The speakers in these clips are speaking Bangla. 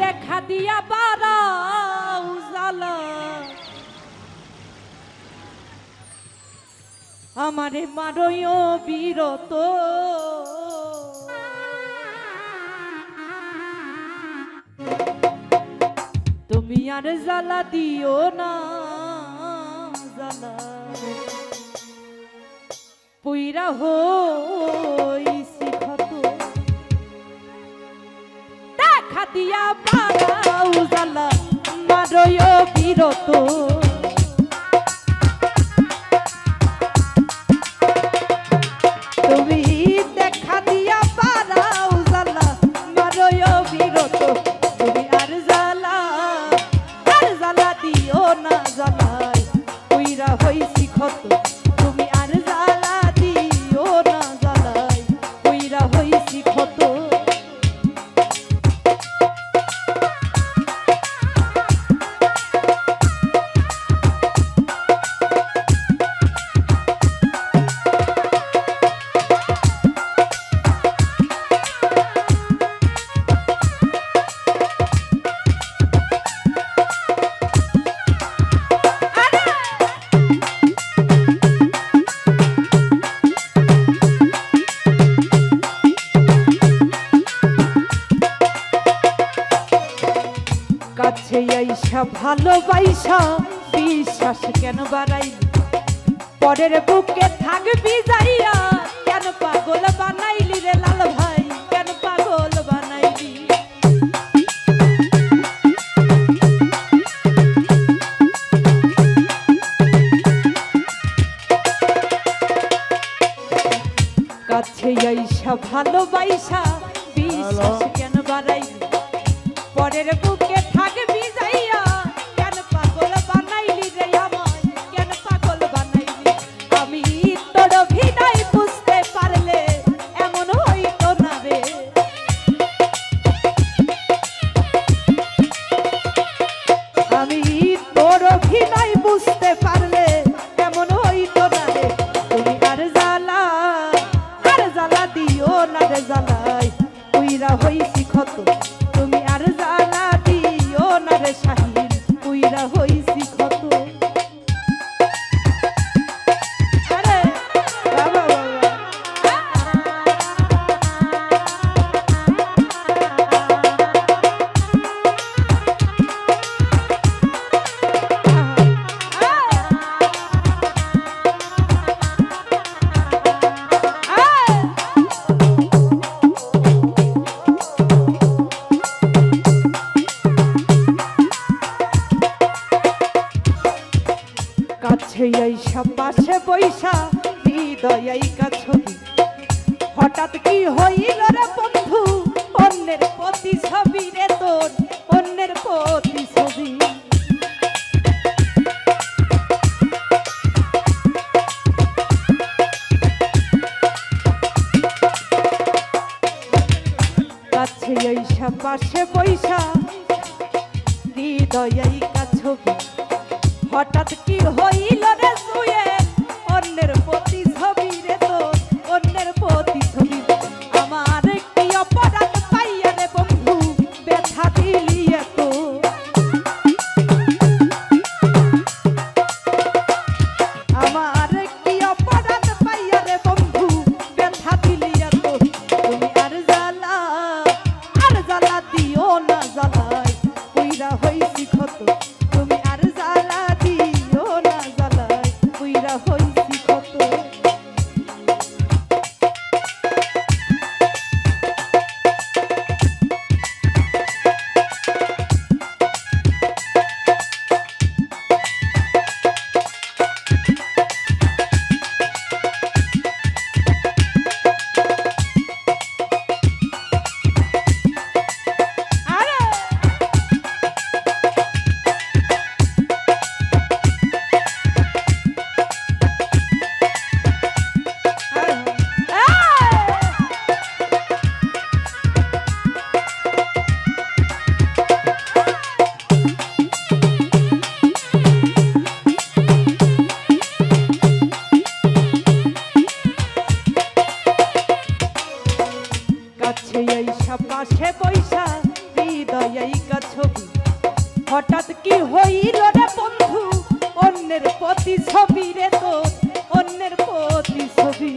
দেখা দিয়া বারাও জ্বালা আমারে মারয় বিরত। তুমি আর জ্বালা দিও না, জ্বালা। পুইরা হইছি দিয়া পারাও জ্বালা মারয় বিরত কাছে আইসা ভালোবাইসা বিশ্বাস কেন বাড়াই পরের বুকে থাকবি যাইয়া কেন পাগল বানাইলি রে লাল ভাই? কেন পাগল বানাইলি? কাছে আইসা ভালোবাইসা বিশ্বাস কেন বাড়াইলি? পরের বুকে কাছে আইসা পাশে হৃদয় হঠাৎ কি হইল রে বন্ধু? অন্যের প্রতি ছবি রে তোর, অন্যের প্রতি ছবি কাছে বৈশা হৃদয় আইকা ছবি হঠাৎ কি হইল হঠাৎ কি হইল রে বন্ধু? অন্যের প্রতি ছবি রে তোর অন্যের প্রতি ছবি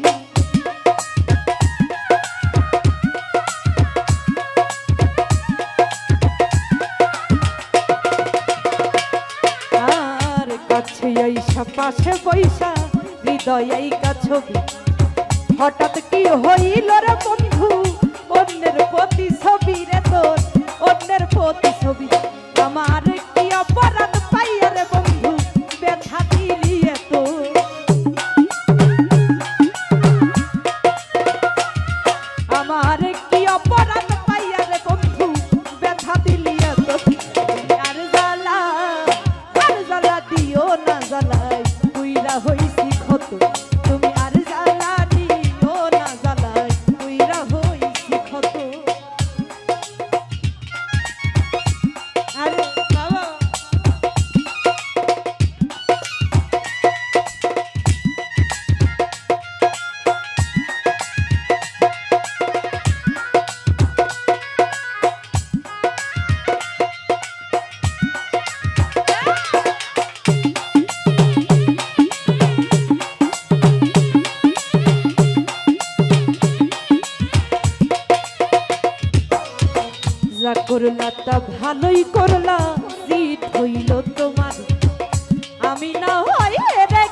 আর কাছে আইসা, পাশে বৈশা হৃদয় এই ছবি। হঠাৎ কি হইল রে বন্ধু? অন্যের প্রতি ছবি রে তোর অন্যের প্রতি ছবি করলা ভালোই করলা জিত হইল তোমার। আমি না হয় হেরে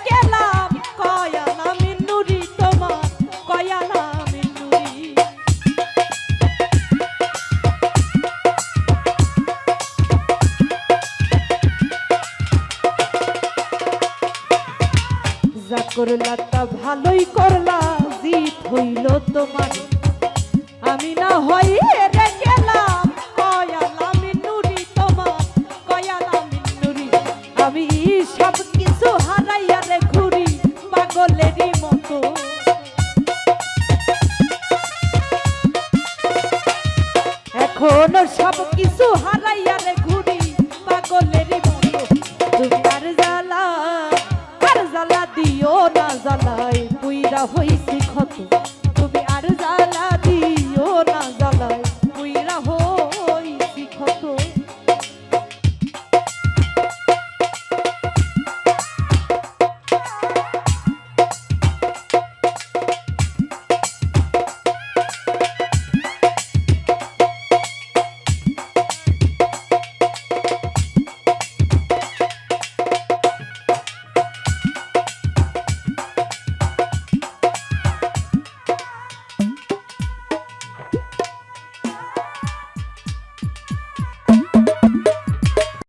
ভালোই করলা জিত হইল তোমার। আমি না রে গেলাম